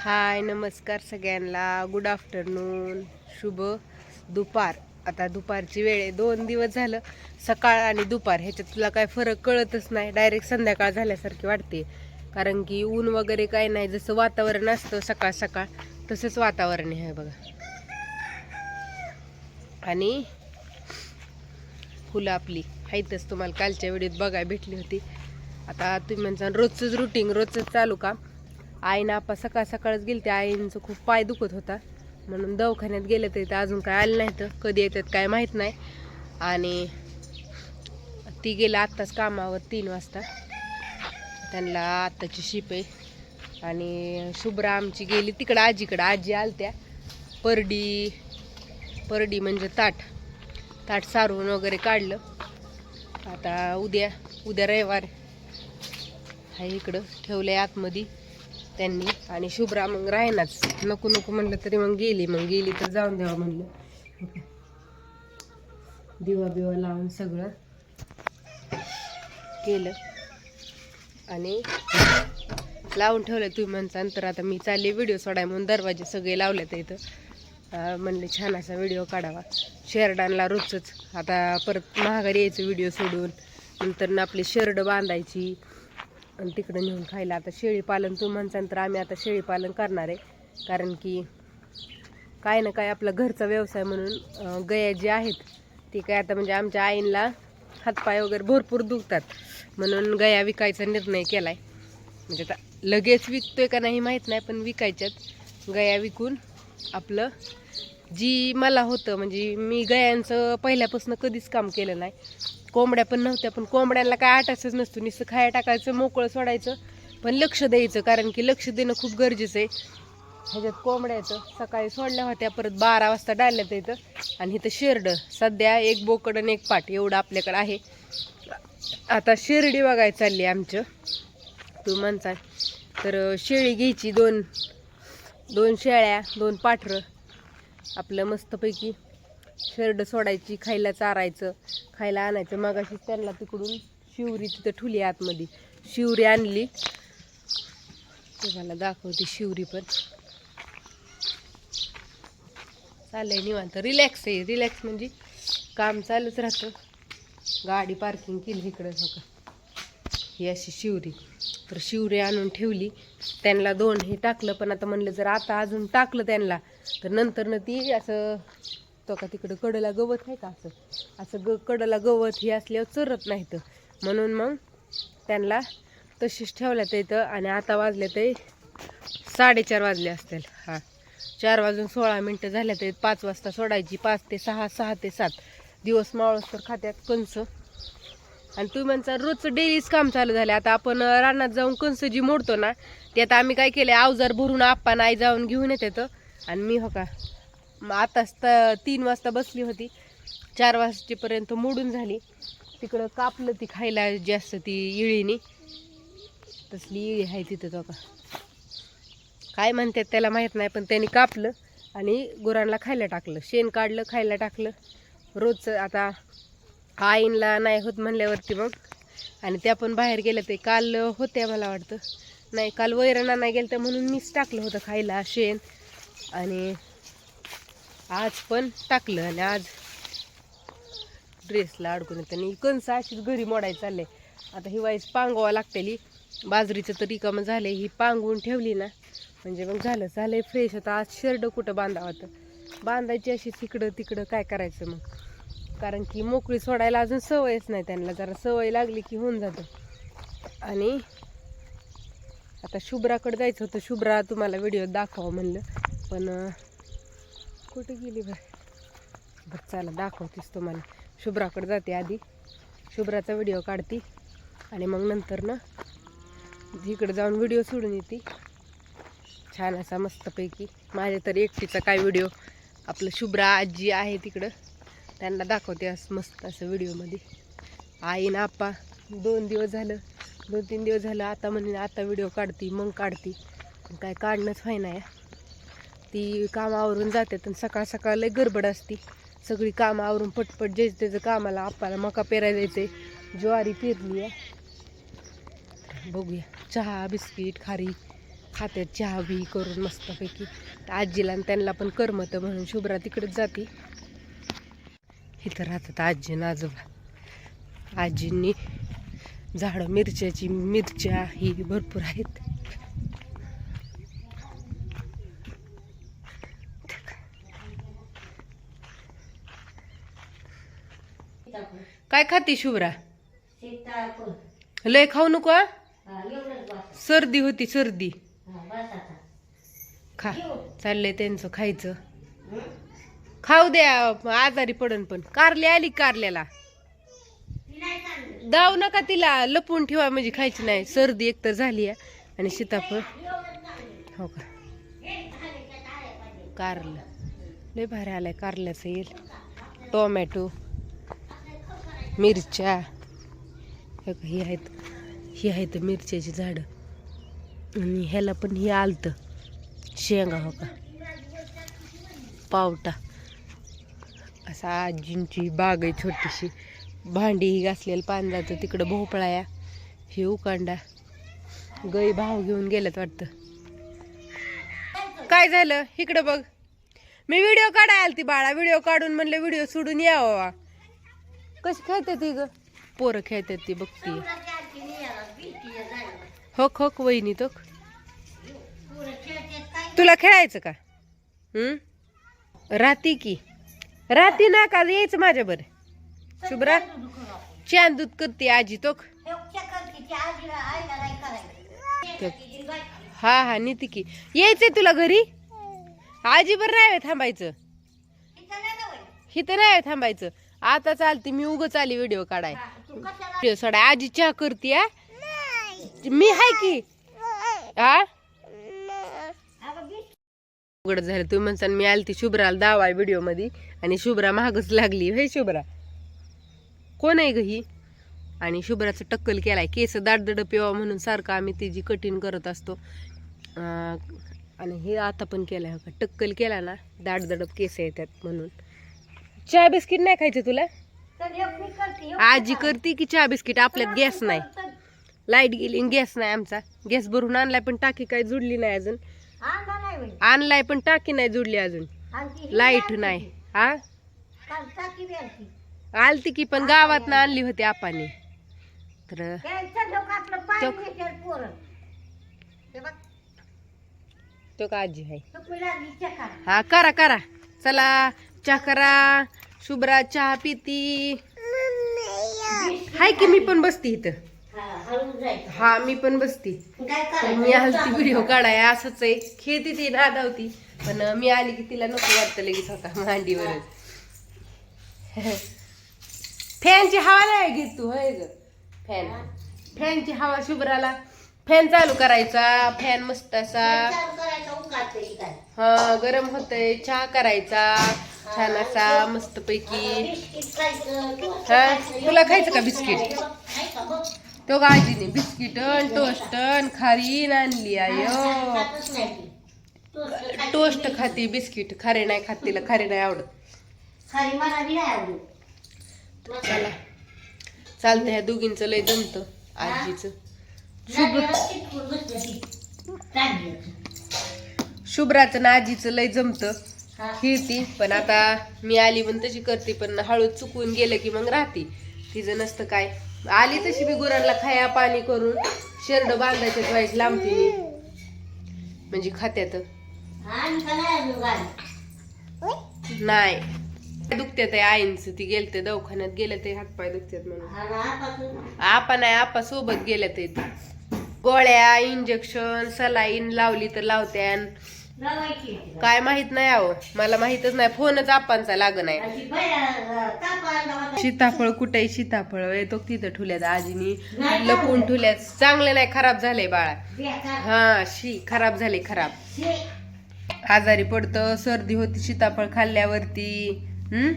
हाय नमस्कार सगळ्यांना. Good afternoon शुभ दुपार. आता दुपारची वेळ आहे. दोन दिवस झालं सकाळ आणि दुपार. ह्याच्यात तुला काय फरक कळतच नाही. डायरेक्ट संध्याकाळ झाल्यासारखी वाटते. कारण की ऊन वगैरे काय नाही. जसं वातावरण असतं सकाळ सकाळ तसंच वातावरण आहे बघा. आणि फुलं आपली. आहेतच तुम्हाला कालच्या वेळेत बघाय भेटली होती. आता तुम्ही म्हणता रोजचंच रुटीन रोजचंच चालू का आईनं आपा सकाळ सकाळच गेली त्या आईंचं खूप पाय दुखत होता. म्हणून दवाखान्यात गेले तर इथं अजून काय आलं नाही तर कधी येतात काय माहीत नाही. आणि ती गेलं आत्ताच कामावर तीन वाजता. त्यांना आत्ताची शिप आहे. आणि शुभ्रा आमची गेली तिकडं आजीकडं. आजी आलत्या. परडी परडी म्हणजे ताट. ताट सारून वगैरे काढलं. आता उद्या उद्या रविवार आहे. इकडं ठेवलं आहे आतमध्ये. त्यांनी आणि शुभ्रा मग राहीनाच नको नको म्हणलं तरी मग गेली. मग गेली तर जाऊन द्यावं म्हणलं. दिवा बिवा लावून सगळं केलं. आणि लावून ठेवलं तुम्ही म्हणता तर आता मी चालले व्हिडिओ सोडाय म्हणून दरवाजे सगळे लावलेत इथं. म्हणले छान असा व्हिडिओ काढावा. शेरडांना रोजच आता परत महागारी यायचं व्हिडिओ सोडून. नंतर ना आपली शर्ड बांधायची. आणि तिकडं नेऊन खायला. आता शेळीपालन तू तुम्ही म्हणसान तर आम्ही आता शेळीपालन करणार आहे. कारण की काय ना काय आपला घरचा व्यवसाय म्हणून गया जे आहेत ती काय आता म्हणजे आमच्या आईंला हातपाय वगैरे भरपूर दुखतात. म्हणून गया विकायचा निर्णय केला आहे म्हणजे आता लगेच विकतोय का नाही माहीत नाही पण विकायच्यात गया विकून आपलं जी मला होतं म्हणजे मी गयांचं पहिल्यापासून कधीच काम केलं नाही. कोंबड्या पण नव्हत्या पण कोंबड्यांना काय आटायचंच नसतं. नुसतं खाया टाकायचं मोकळं सोडायचं पण लक्ष द्यायचं कारण की लक्ष देणं खूप गरजेचं आहे. ह्याच्यात कोंबड्याचं सकाळी सोडल्या होत्या परत बारा वाजता डाळल्यात येतं. आणि इथं शेरडं सध्या एक बोकड आणि एक पाट एवढं आपल्याकडं आहे. आता शेरडी बघायला चालली आहे आमचं. तू म्हणता तर शेळी घ्यायची दोन दोन शेळ्या दोन पाठरं. आपलं मस्तपैकी शर्ड सोडायची खायला चारायचं खायला आणायचं. मगाशी त्यांना तिकडून शिवरी तिथं ठुली आतमध्ये. शिवरी आणली. तुम्हाला दाखवते शिवरी पण. चाललंय निवांत. रिलॅक्स आहे. रिलॅक्स म्हणजे काम चालूच राहतं. गाडी पार्किंग केली इकडं हो का ही अशी शिवरी. तर शिवरे आणून ठेवली. त्यांना दोन हे टाकलं पण आता म्हणलं जर आता अजून टाकलं त्यांना तर नंतर न ती असं तो का तिकडं कडला गवत आहे का असं असं ग कडला गवत हे असल्यावर चरत नाही तर म्हणून मग त्यांना तशीच ठेवल्यात इथं आणि आता वाजले ते साडेचार वाजले असतील. हां. चार वाजून सोळा मिनटं झाल्या तर पाच वाजता सोडायची पाच ते सहा सहा ते सात. दिवस मावळस तर खात्यात कंस आणि तुम्ही म्हणता रोजचं डेलीच काम चालू झालं आता आपण रानात जाऊन कंस जी मोडतो ना ते आता आम्ही काय केलं अवजार भरून आप्पा नाही जाऊन घेऊन येत येतं आणि मी हो का मग आताच तर तीन वाजता बसली होती. चार वाजतेपर्यंत मोडून झाली. तिकडं कापलं ती खायला जास्त ती इळीनी. तसली इळी आहे तिथं तो का. काय म्हणतात त्याला माहीत नाही पण त्यांनी कापलं आणि गुरांना खायला टाकलं. शेण काढलं खायला टाकलं. रोजचं आता आईनला नाही होत म्हणल्यावरती मग. आणि त्या पण बाहेर गेल्या ते काल होत्या मला वाटतं. नाही काल वैरणा नाही गेलं तर म्हणून मीच टाकलं होतं खायला शेण. आणि आज पण टाकलं आणि आज ड्रेसला अडकून येतं. आणि कणसं अशीच घरी मोडायला चालले. आता ही वाईस पांगवा लागतेली. बाजरीचं तर रिकामं झालं ही पांगवून ठेवली ना म्हणजे मग झालं झालं फ्रेश आता आज शर्ट कुठं बांधावं तर बांधायची अशी तिकडं तिकडं काय करायचं मग? कारण की मोकळी सोडायला अजून सवयच नाही त्यांना. जरा सवय लागली की होऊन जातं. आणि आता शुभ्राकडे जायचं होतं. शुभ्रा तुम्हाला व्हिडिओ दाखवा म्हणलं. पण कुठे गेली बरं बरं चला दाखवतेस तुम्हाला. शुभ्राकडे जाते आधी. शुभ्राचा व्हिडिओ काढते. आणि मग नंतर ना इकडे जाऊन व्हिडिओ सोडून येते. छान असा मस्तपैकी. माझ्या तर एकटीचा काय व्हिडिओ आपलं शुभ्रा आजी आहे तिकडं. त्यांना दाखवते असं मस्त असं व्हिडिओमध्ये. आई ना आप्पा दोन दिवस झालं दोन तीन दिवस झालं आता म्हणे आता व्हिडिओ काढते मग काढते. पण काय काढणंच व्हायना या. ती कामावरून जाते आणि सकाळ सकाळ लय गडबड असती. सगळी कामं आवरून पटपट जे त्याचं कामाला आप्पाला मका पेरायला येते. ज्वारी पेरली आहे बघूया. चहा बिस्किट खारी खात्यात चहा बी करून मस्तपैकी. आजीला आणि त्यांना पण करमतं म्हणून शुभ्रा तिकडेच जाते. इथं राहतात आजी आजोबा. आजींनी झाडं मिरच्याची मिरच्या ही भरपूर आहेत. काय खाते शुभ्रा? लय खाऊ नको सर्दी होती सर्दी. खा. चाललंय त्यांचं खायचं. खाऊ द्या आजारी पडन पण. कारली आली कारल्याला. दाव नका तिला लपून ठेवा म्हणजे खायची नाही. सर्दी एकतर झाली आहे आणि सीताफळ. हो का? कारलं. लय भारी आलाय कारल्याचं येईल. टोमॅटो मिरच्या. हे का, ही आहेत ही आहेत मिरच्याची झाडं. आणि ह्याला पण हे आलतं. शेंगा हो का? पावटा. असा आजींची बाग आहे छोटीशी. भांडी ही घासलेलं पांढराचं तिकडं भोपळाया हे उकांडा. गई भाव घेऊन गेल्यात वाटतं. काय झालं? इकडं बघ. मी व्हिडिओ काढाय आलती बाळा. व्हिडिओ काढून म्हणलं व्हिडिओ सोडून यावा कशी खेळते ती ग? पोरं खेळतात ती बघती होक होक वहिनी तो. तुला खेळायचं का? हम्म राती की? राती ना का यायचं माझ्या बरं शुभ्रा छान दूध करते आजी तो हा हा नीती की. यायचंय तुला घरी? आजी बरं नाही थांबायचं. इथं नाही थांबायचं. आता चालते मी उगच आली व्हिडिओ काढाय. व्हिडिओ सोडा आजी चहा करते? मी हाय की. हा? उघड झालं. तुम्ही म्हणसान मी आली ती शुभ्राला दावा व्हिडिओमध्ये आणि शुभ्रा महागच लागली. हे शुभ्रा. कोण आहे ग ही? आणि शुभ्राचं टक्कल केलाय. केस दाडदड पिवा म्हणून सारखं आम्ही तिची कठीण करत असतो. आणि हे आता पण केलाय का टक्कल केला ना दाडदडप केस येतात म्हणून. चहा बिस्किट नाही खायचं तुला? आजी करते की चहा बिस्किट? आपल्यात गॅस नाही. लाइट गेली गॅस नाही आमचा. गॅस भरून आणलाय पण टाकी काय जुडली नाही अजून. आणलाय पण टाकी नाही जुडली अजून. लाइट नाही. हा? आलती की पण गावात आणली होती आपाने. तर तो का आजी आहे? हा करा करा. चला चहा करा. शुभ्रा चहा पिती. हाय की मी पण बसती इथं. हा मी पण बसती. मी आलती व्हिडिओ काढाय असंच आहे. खेळती ती नादावती पण मी आली की तिला नको वाटतं लगेच होता मांडीवरच. फॅनची हवा नाही घेत तू होय ग. फॅन. फॅनची हवा शुभ्राला. फॅन चालू करायचा फॅन मस्त असा. हा गरम होतय चहा करायचा छान असा मस्त पैकी हा तुला खायचं का बिस्किट? तो का आजीने बिस्किट टोस्ट खारीन आणली आयो. टोस्ट खाती बिस्किट. खारे नाही खात तिला खारे नाही आवडत. चला. चालतं ह्या दोघींचं लय जमतं आजीचं. शुभ्राचं ना आजीचं लय जमतं. खेळती पण आता मी आली पण तशी करते पण हळू चुकून गेलं की मग राहते. तिचं नसतं काय. आली तशी मी गुरांना खाया पाणी करून शेरड बांधायचे व्हायची लांबती म्हणजे खात्यात. नाही. दुखत्यात आहे आईंच ती गेलते दवाखान्यात गेले ते हातपाय दुखत्यात म्हणून. आपा नाही आपा सोबत गेल्या ते. गोळ्या इंजेक्शन सलाईन लावली तर लावत्यान. काय माहीत नाही अहो मला माहितच नाही. फोनच आपांचा लाग नाही सीताफळ कुठे सीताफळ. येतो तिथं ठुल्यात आजीनी. लपून ठुल्यात. चांगलं नाही खराब झाले बाळा. हा शी खराब झाले खराब. आजारी पडतं सर्दी होती सीताफळ खाल्ल्यावरती. हम्म?